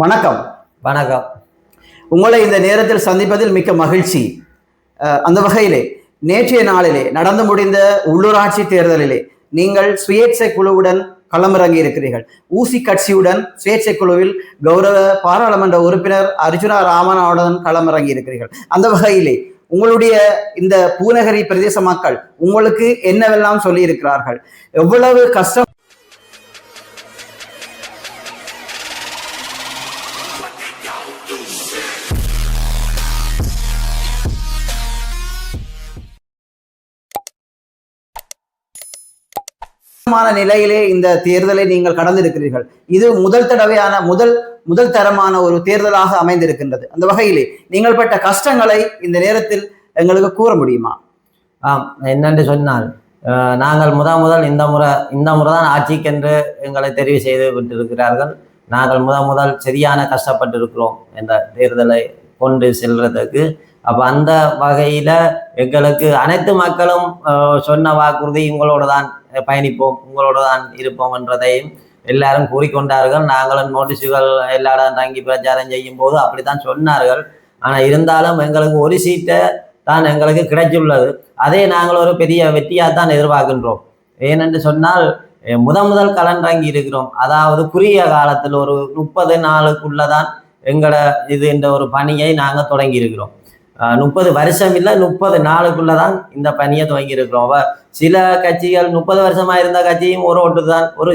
வணக்கம். வணக்கம். உங்களை இந்த நேரத்தில் சந்திப்பதில் மிக்க மகிழ்ச்சி. அந்த வகையிலே நேற்றைய நாளிலே நடந்து முடிந்த உள்ளூராட்சி தேர்தலிலே நீங்கள் சுயேட்சை குழுவுடன் களமிறங்கி இருக்கிறீர்கள். ஊசி கட்சியுடன் சுயேட்சை குழுவில் கௌரவ பாராளுமன்ற உறுப்பினர் அர்ஜுனா ராமனாவுடன் களமிறங்கி இருக்கிறீர்கள். அந்த வகையிலே உங்களுடைய இந்த பூநகரி பிரதேச மக்கள் உங்களுக்கு என்னவெல்லாம் சொல்லி இருக்கிறார்கள் எவ்வளவு கஷ்டம் மான நிலையிலே இந்த தேர்தலை நீங்கள் கடந்திருக்கிறீர்கள். இது முதல் தடவையான முதல் முதல் தரமான ஒரு தேர்தலாக அமைந்திருக்கின்றது. அந்த வகையிலே நீங்கள் பட்ட கஷ்டங்களை இந்த நேரத்தில் எங்களுக்கு கூற முடியுமா? ஆம் என்னென்று சொன்னால் நாங்கள் முத முதல் இந்த முறை இந்த முறை தான் ஆட்சிக்கென்று எங்களை தெரிவு செய்து விட்டிருக்கிறார்கள். நாங்கள் முத முதல் சரியான கஷ்டப்பட்டிருக்கிறோம் என்ற தேர்தலை கொண்டு செல்றதுக்கு. அப்போ அந்த வகையில் எங்களுக்கு அனைத்து மக்களும் சொன்ன வாக்குறுதி உங்களோட தான் பயணிப்போம் உங்களோட தான் இருப்போம் என்றதையும் எல்லாரும் கூறிக்கொண்டார்கள். நாங்களும் நோட்டீஸுகள் எல்லா இடம் தங்கி பிரச்சாரம் செய்யும் போது அப்படித்தான் சொன்னார்கள். ஆனால் இருந்தாலும் எங்களுக்கு ஒரு சீட்டை தான் எங்களுக்கு கிடைத்துள்ளது அதை நாங்கள் ஒரு பெரிய வெற்றியாக தான் எதிர்பார்க்கின்றோம். ஏனென்று சொன்னால் முத முதல் கலன்றங்கி இருக்கிறோம். அதாவது குறுகிய காலத்தில் ஒரு முப்பது நாளுக்குள்ளே தான் எங்களோட இது என்ற ஒரு பணியை நாங்கள் தொடங்கி இருக்கிறோம். முப்பது வருஷம் இல்லை முப்பது நாளுக்குள்ள தான் இந்த பணியை துவங்கியிருக்கிறோம். சில கட்சிகள் முப்பது வருஷமா இருந்த கட்சியும் ஒரு ஓட்டு தான் ஒரு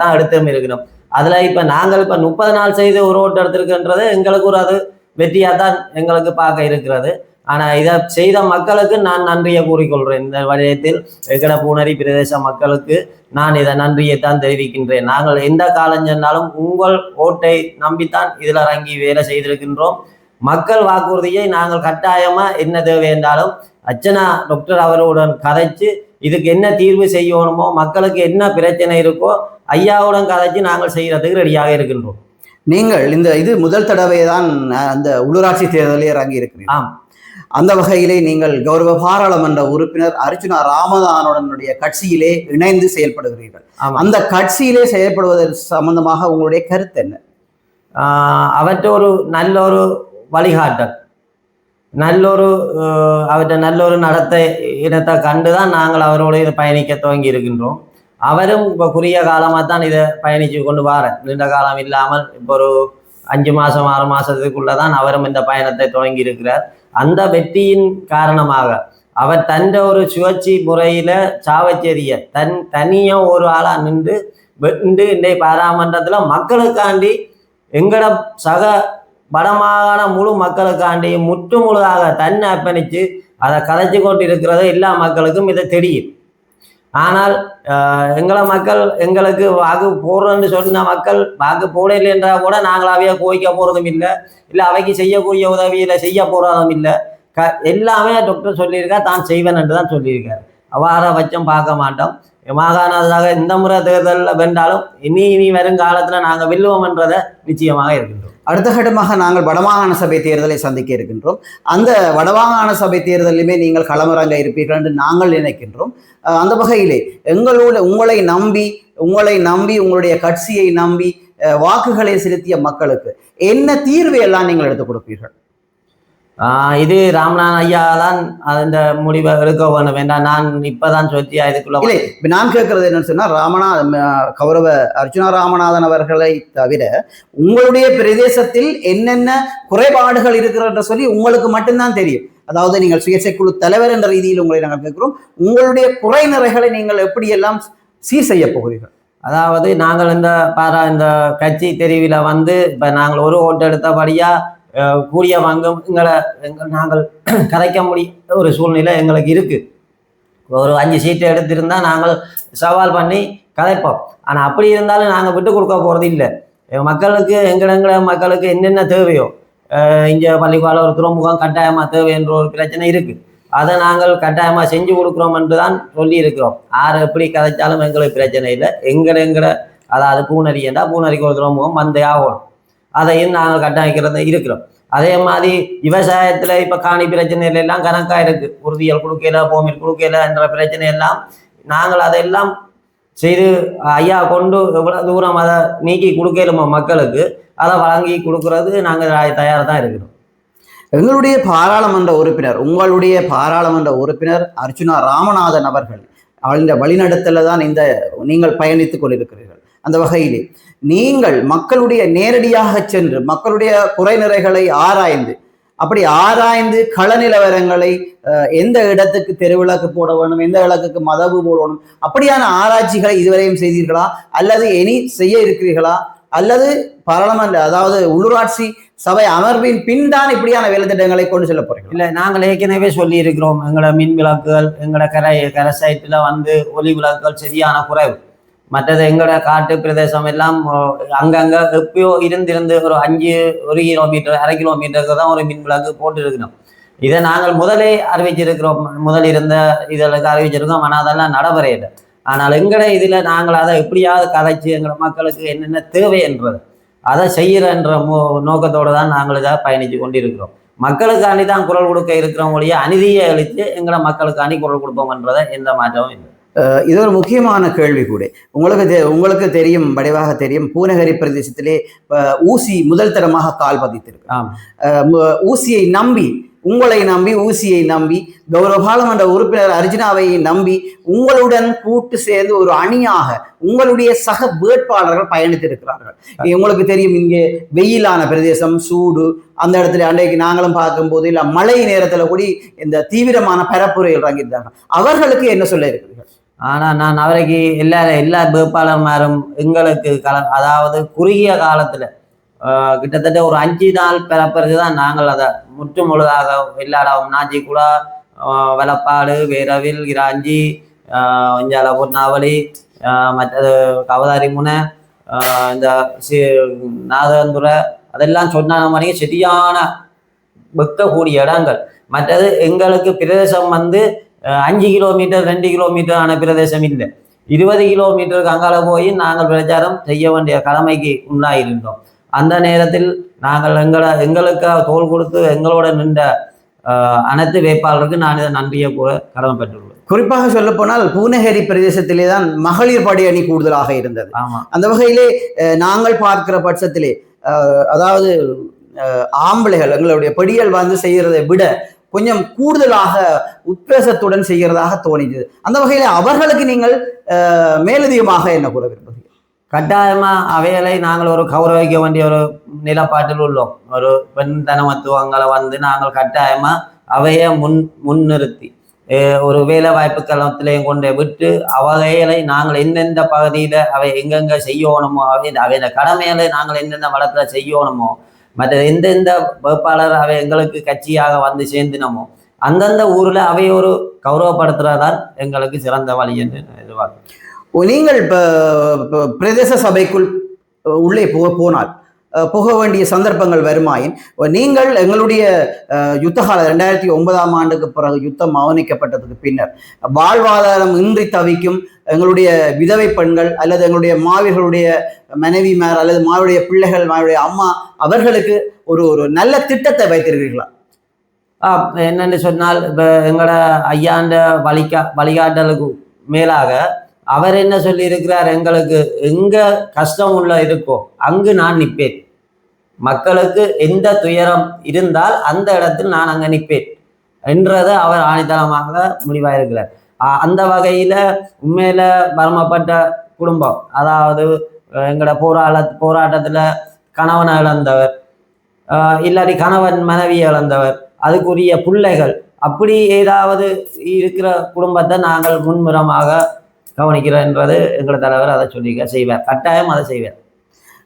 தான் எடுத்தும் இருக்கிறோம். அதுல இப்ப நாங்கள் இப்ப முப்பது நாள் செய்து ஒரு ஓட்டு எடுத்திருக்கின்றது எங்களுக்கு ஒரு அது வெற்றியாக தான் எங்களுக்கு பார்க்க இருக்கிறது. ஆனா இதை செய்த மக்களுக்கு நான் நன்றியை கூறிக்கொள்கிறேன் இந்த வலயத்தில் எங்கட பூனரி பிரதேச மக்களுக்கு நான் இதை நன்றியை தான் தெரிவிக்கின்றேன். நாங்கள் எந்த காலம் சென்றாலும் உங்கள் ஓட்டை நம்பித்தான் இதில் இறங்கி வேலை செய்திருக்கின்றோம். மக்கள் வாக்குறுதியை நாங்கள் கட்டாயமா என்ன தேவை என்றாலும் அர்ச்சனா டாக்டர் அவர்களுடன் கதைச்சு இதுக்கு என்ன தீர்வு செய்யணுமோ மக்களுக்கு என்ன பிரச்சனை இருக்கோ ஐயாவுடன் கதைச்சு நாங்கள் செய்யறதுக்கு ரெடியாக இருக்கின்றோம். நீங்கள் இந்த இது முதல் தடவை தான் அந்த உள்ளூராட்சி தேர்தலில் இறங்கி இருக்கிறீர்கள். ஆம். அந்த வகையிலே நீங்கள் கௌரவ பாராளுமன்ற உறுப்பினர் அர்ஜுனா ராமதானுடனுடைய கட்சியிலே இணைந்து செயல்படுகிறீர்கள். அந்த கட்சியிலே செயல்படுவதற்கு சம்பந்தமாக உங்களுடைய கருத்து என்ன? அவற்றை ஒரு நல்ல ஒரு வழிகாட்டல். நல்லொரு அவர்கிட்ட அவற்றை நல்லொரு நடத்தை இனத்தை கண்டு தான் நாங்கள் அவரோடு இதை பயணிக்க துவங்கி இருக்கின்றோம். அவரும் இப்போ குறுகிய காலமாக தான் இதை பயணித்து கொண்டு வாரேன் நீண்ட காலம் இல்லாமல் இப்போ ஒரு அஞ்சு மாதம் ஆறு மாதத்துக்குள்ளே தான் அவரும் இந்த பயணத்தை துவங்கி இருக்கிறார். அந்த வெற்றியின் காரணமாக அவர் தந்த ஒரு சுழற்சி முறையில் சாவச்சேரிய தன் தனியாக ஒரு ஆளாக நின்று நின்று இன்றைய பாராமன்றத்தில் மக்களுக்காண்டி எங்கட சக வடமாகாண முழு மக்களுக்காண்டி முற்று முழுதாக தன்னை அர்ப்பணித்து அதை கதைச்சு கொண்டு இருக்கிறது எல்லா மக்களுக்கும் இதை தெரியும். ஆனால் எங்களை மக்கள் எங்களுக்கு வாக்கு போடுறோன்னு சொன்ன மக்கள் வாக்கு போடலை என்றால் கூட நாங்களாவே கோய்க்க போகிறதும் இல்லை இல்லை அவைக்கு செய்யக்கூடிய உதவியில் செய்ய போகிறதும் இல்லை. க எல்லாமே டாக்டர் சொல்லியிருக்கா தான் செய்வேன் என்று தான் சொல்லியிருக்காரு. அவ்வாற பட்சம் பார்க்க மாட்டோம். மாகாணதாக இந்த முறை தேர்தலில் வென்றாலும் இனி இனி வருங்காலத்தில் நாங்கள் வெல்லுவோம் என்றதை நிச்சயமாக இருக்கின்றோம். அடுத்த கட்டமாக நாங்கள் வடமாகாண சபை தேர்தலை சந்திக்க இருக்கின்றோம். அந்த வடமாகாண சபை தேர்தலுமே நீங்கள் களமிறங்க இருப்பீர்கள் என்று நாங்கள் நினைக்கின்றோம். அந்த வகையிலே எங்களோட உங்களை நம்பி உங்களை நம்பி உங்களுடைய கட்சியை நம்பி வாக்குகளை செலுத்திய மக்களுக்கு என்ன தீர்வு எல்லாம் நீங்கள் எடுத்துக் கொடுப்பீர்கள்? இது ராமநாதன் ஐயா தான் அந்த முடிவை எடுக்க வேணும். வேண்டாம் நான் இப்பதான் சொல்லியா இதுக்குள்ள இல்லை இப்ப நான் கேட்கறது என்னன்னு சொன்னா ராமநா ம- கௌரவ அர்ஜுனா ராமநாதன் அவர்களை தவிர உங்களுடைய பிரதேசத்தில் என்னென்ன குறைபாடுகள் இருக்கிறன்ற சொல்லி உங்களுக்கு மட்டும்தான் தெரியும். அதாவது நீங்கள் சுயேட்சை குழு தலைவர் என்ற ரீதியில் உங்களை நாங்கள் கேட்கிறோம். உங்களுடைய குறை நிறைகளை நீங்கள் எப்படியெல்லாம் சீர் செய்ய போகிறீர்கள்? அதாவது நாங்கள் இந்த பாரா இந்த கட்சி தெரிவில வந்து இப்ப நாங்கள் ஒரு ஓட்டு எடுத்தபடியா அஹ், கூடிய வங்கம் எங்களை எங்கள் நாங்கள் கதைக்க முடிய ஒரு சூழ்நிலை எங்களுக்கு இருக்குது ஒரு அஞ்சு சீட்டு எடுத்திருந்தால் நாங்கள் சவால் பண்ணி கதைப்போம். ஆனால் அப்படி இருந்தாலும் நாங்கள் விட்டு கொடுக்க போகிறது இல்லை. மக்களுக்கு எங்கட மக்களுக்கு என்னென்ன தேவையோ இங்கே பள்ளிக்கூடம் ஒரு துறைமுகம் கட்டாயமாக தேவை என்ற ஒரு பிரச்சனை இருக்குது அதை நாங்கள் கட்டாயமாக செஞ்சு கொடுக்குறோம் என்று தான் சொல்லியிருக்கிறோம் ஆறு யார் எப்படி கதைச்சாலும் எங்களுக்கு பிரச்சனை இல்லை. எங்களை எங்களை அதாவது பூனரி என்றால் பூனரிக்கு ஒரு துறைமுகம் வந்தே ஆகணும். அதையும் நாங்கள் கட்டமைக்கிறது இருக்கிறோம். அதே மாதிரி விவசாயத்தில் இப்போ காணி பிரச்சனைகள் எல்லாம் கணக்காக இருக்கு. உறுதியல் கொடுக்கல பூமியில் கொடுக்கல என்ற பிரச்சனை எல்லாம் நாங்கள் அதெல்லாம் செய்து ஐயா கொண்டு எவ்வளோ தூரம் அதை நீக்கி கொடுக்கலுமோ மக்களுக்கு அதை வழங்கி கொடுக்கறது நாங்கள் தயாராக தான் இருக்கிறோம். எங்களுடைய பாராளுமன்ற உறுப்பினர் உங்களுடைய பாராளுமன்ற உறுப்பினர் அர்ச்சுனா ராமநாதன் அவர்கள் அவளின் வழிநடத்தல தான் இந்த நீங்கள் பயணித்துக் கொண்டிருக்கிறீர்கள். அந்த வகையிலே. நீங்கள் மக்களுடைய நேரடியாக சென்று மக்களுடைய குறைநிறைகளை ஆராய்ந்து அப்படி ஆராய்ந்து கள நிலவரங்களை எந்த இடத்துக்கு தெருவிளக்கு போட வேணும் எந்த இலக்குக்கு மதவு போடணும் அப்படியான ஆராய்ச்சிகளை இதுவரையும் செய்தீர்களா? அல்லது இனி செய்ய இருக்கிறீர்களா? அல்லது பாராளுமன்ற அதாவது உள்ளூராட்சி சபை அமர்வின் பின் தான் இப்படியான வேலை திட்டங்களை கொண்டு செல்ல போறீங்க இல்லை நாங்கள் ஏற்கனவே சொல்லி இருக்கிறோம் எங்களோட மின் விளக்குகள் எங்களோட கரை கரை சைட்டில் வந்து ஒலி விளக்குகள் சரியான குறைவு. மற்றது எங்களோட காட்டு பிரதேசம் எல்லாம் அங்கங்கே எப்பயோ இருந்திருந்து ஒரு அஞ்சு ஒரு கிலோமீட்டர் அரை கிலோமீட்டருக்கு தான் ஒரு மின் விளக்கு போட்டு இருக்கிறோம் இதை நாங்கள் முதலே அறிவிச்சிருக்கிறோம். முதல் இருந்த இதற்கு அறிவிச்சிருக்கோம். ஆனால் அதெல்லாம் நடைமுறையில்லை. ஆனால் எங்கட இதில் நாங்கள் அதை எப்படியாவது கதைச்சு எங்களோட மக்களுக்கு என்னென்ன தேவை என்றது அதை செய்கிறன்ற மோ நோக்கத்தோடு தான் நாங்கள் இதை பயணித்து கொண்டிருக்கிறோம். மக்களுக்காண்டி தான் குரல் கொடுக்க இருக்கிறவங்களையே அநீதியை அளித்து எங்களை மக்களுக்காண்டி குரல் கொடுப்போம்ன்றதை எந்த மாற்றமும் இல்லை. இது ஒரு முக்கியமான கேள்வி கூட. உங்களுக்கு தெ- உங்களுக்கு தெரியும் வடிவாக தெரியும் பூநகரி பிரதேசத்திலே ஊசி முதல் தரமாக கால் பதித்திருக்கு. ஊசியை நம்பி உங்களை நம்பி ஊசியை நம்பி கௌரவ பாராளுமன்ற உறுப்பினர் அர்ஜுனாவை நம்பி உங்களுடன் கூட்டு சேர்ந்து ஒரு அணியாக உங்களுடைய சக வேட்பாளர்கள் பயணித்திருக்கிறார்கள். உங்களுக்கு தெரியும் இங்கே வெயிலான பிரதேசம் சூடு அந்த இடத்துல அன்றைக்கு நாங்களும் பார்க்கும்போது இல்ல மழை நேரத்துல கூட இந்த தீவிரமான பரப்புரையில் இறங்கியிருந்தாங்க அவர்களுக்கு என்ன சொல்ல இருக்கிறீர்கள் ஆனால் நான் அவரைக்கு எல்லா எல்லா வேட்பாளர்மாரும் எங்களுக்கு கல அதாவது குறுகிய காலத்தில் கிட்டத்தட்ட ஒரு அஞ்சு நாள் பிறப்பிறகு தான் நாங்கள் அதை முற்று முழுதாக எல்லா இடம் நாச்சிக்குடா வேரவில் கிராஞ்சி ஆஹ், இஞ்சால பொன்னாவளி மற்றது கவதாரி முனை இந்த சி நாதந்துரை அதெல்லாம் சொன்ன மாதிரி சரியான வெக்கக்கூடிய இடங்கள். மற்றது எங்களுக்கு பிரதேசம் வந்து அஞ்சு கிலோமீட்டர் ரெண்டு கிலோமீட்டர் ஆன பிரதேசம் இல்லை. இருபது கிலோமீட்டருக்கு அங்கால போய் நாங்கள் பிரச்சாரம் செய்ய வேண்டிய கடமைக்கு உண்டாயிருந்தோம் அந்த நேரத்தில் நாங்கள் எங்களை எங்களுக்கு தோல் கொடுத்து எங்களோட நின்ற அனைத்து வேட்பாளருக்கு நான் இதை நன்றியை கூற கடமைப்பட்டுள்ளேன் குறிப்பாக சொல்லப்போனால் பூநகரி பிரதேசத்திலே தான் மகளிர் படை அணி கூடுதலாக இருந்தது. ஆமா. அந்த வகையிலே நாங்கள் பார்க்கிற பட்சத்திலே அதாவது ஆம்பளைகள் எங்களுடைய பெடிகள் வந்து செய்கிறதை விட கொஞ்சம் கூடுதலாக உத்வேசத்துடன் செய்கிறதாக தோணிது அந்த வகையில் அவர்களுக்கு நீங்கள் மேலதிகமாக என்ன கூற விரும்புகிறீர்கள்? கட்டாயமாக அவைகளை நாங்கள் ஒரு கௌரவிக்க வேண்டிய ஒரு நிலப்பாட்டில் உள்ளோம். ஒரு பெண் தனமத்துவங்களை வந்து நாங்கள் கட்டாயமாக அவையை முன் முன்னிறுத்தி ஒரு வேலை வாய்ப்பு களத்திலையும் கொண்டு விட்டு அவைகளை நாங்கள் எந்தெந்த பகுதியில் அவை எங்கெங்கே செய்யணுமோ அவை அவையோட கடமைகளை நாங்கள் எந்தெந்த வளத்தில் செய்யணுமோ மற்ற எந்தெந்த வேட்பாளர் அவை எங்களுக்கு கட்சியாக வந்து சேர்ந்தினமோ அந்தந்த ஊர்ல அவை ஒரு கௌரவப்படுத்துறதான் எங்களுக்கு சிறந்த வழி என்று எதிர்பார்க்கிறேன். நீங்கள் இப்போ பிரதேச சபைக்குள் உள்ளே போ போனால் போக வேண்டிய சந்தர்ப்பங்கள் வருமாயின். நீங்கள் எங்களுடைய யுத்தகால யுத்த கால ரெண்டாயிரத்தி ஒன்பதாம் ஆண்டுக்கு பிறகு யுத்தம் அவனிக்கப்பட்டதுக்கு பின்னர் வாழ்வாதாரம் இன்றி தவிக்கும் எங்களுடைய விதவை பெண்கள் அல்லது எங்களுடைய மாவீர்களுடைய மனைவிமார் அல்லது மாவுடைய பிள்ளைகள் மாவுடைய அம்மா அவர்களுக்கு ஒரு ஒரு நல்ல திட்டத்தை வைத்திருக்கிறீர்களா? ஆ, சொன்னால் இப்போ எங்களோட ஐயாண்ட வழிகா வழிகாட்டலுக்கு மேலாக அவர் என்ன சொல்லி இருக்கிறார் எங்களுக்கு எங்க கஷ்டம் உள்ள இருக்கோ அங்கு நான் நிற்பேன். மக்களுக்கு எந்த துயரம் இருந்தால் அந்த இடத்தில் நான் அங்கே நிற்பேன் என்றதை அவர் ஆணித்தனமாக முடிவாயிருக்கிறார். அந்த வகையில உண்மையில மர்மப்பட்ட குடும்பம் அதாவது எங்களோட போராட்ட போராட்டத்துல கணவனை இழந்தவர் இல்லாட்டி கணவன் மனைவி இழந்தவர் அதுக்குரிய பிள்ளைகள் அப்படி ஏதாவது இருக்கிற குடும்பத்தை நாங்கள் முன்முறமாக கவனிக்கிறோன்றது எங்களோட தலைவர் அதை சொல்லிக்க செய்வார். கட்டாயம் அதை செய்வார்.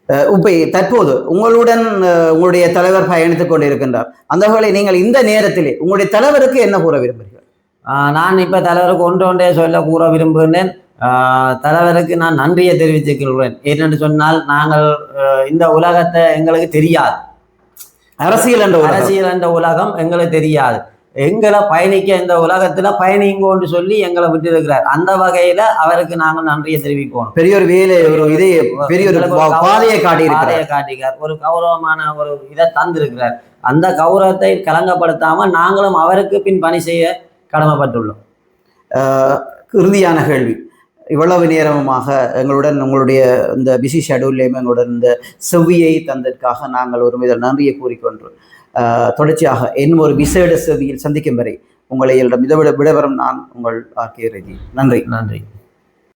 இப்ப தற்போது உங்களுடன் உங்களுடைய தலைவர் பயணித்துக் கொண்டிருக்கின்றார். அந்த வகையில் நீங்கள் இந்த நேரத்திலே உங்களுடைய தலைவருக்கு என்ன கூற விரும்புகிறீர்கள்? ஆஹ் நான் இப்ப தலைவருக்கு ஒன்று ஒன்றே சொல்ல கூற விரும்புகிறேன் ஆஹ் தலைவருக்கு நான் நன்றியை தெரிவித்துக் கொள்கிறேன் ஏனென்று சொன்னால் நாங்கள் இந்த உலகத்தை எங்களுக்கு தெரியாது. அரசியல் என்ற அரசியல் என்ற உலகம் எங்களுக்கு தெரியாது. எங்களை பயணிக்க இந்த உலகத்துல பயணிங்கோன்னு சொல்லி எங்களை விட்டிருக்கிறார். அந்த வகையில அவருக்கு நாங்கள் நன்றியை தெரிவிக்கணும். பெரிய ஒரு வேலை ஒரு இதே பெரிய ஒரு பாதையை பாதையை காட்டிக்கார் ஒரு கௌரவமான ஒரு இதை தந்திருக்கிறார். அந்த கௌரவத்தை கலங்கப்படுத்தாம நாங்களும் அவருக்கு பின் பணி செய்ய கடமைப்பட்டுள்ளோம். இறுதியான கேள்வி. இவ்வளவு நேரமாக எங்களுடன் உங்களுடைய இந்த பிசி ஷெடியூல்லையும் எங்களுடன் இந்த செவ்வியை தந்ததற்காக நாங்கள் ஒரு வித நன்றியை கூறிக்கொண்டு அஹ், தொடர்ச்சியாக இன்னும் ஒரு விசேட செவியில் சந்திக்கும் வரை உங்களை என்னிடம் இதை விட விடவரம் நான் உங்கள் ஆக்கிய நன்றி. நன்றி.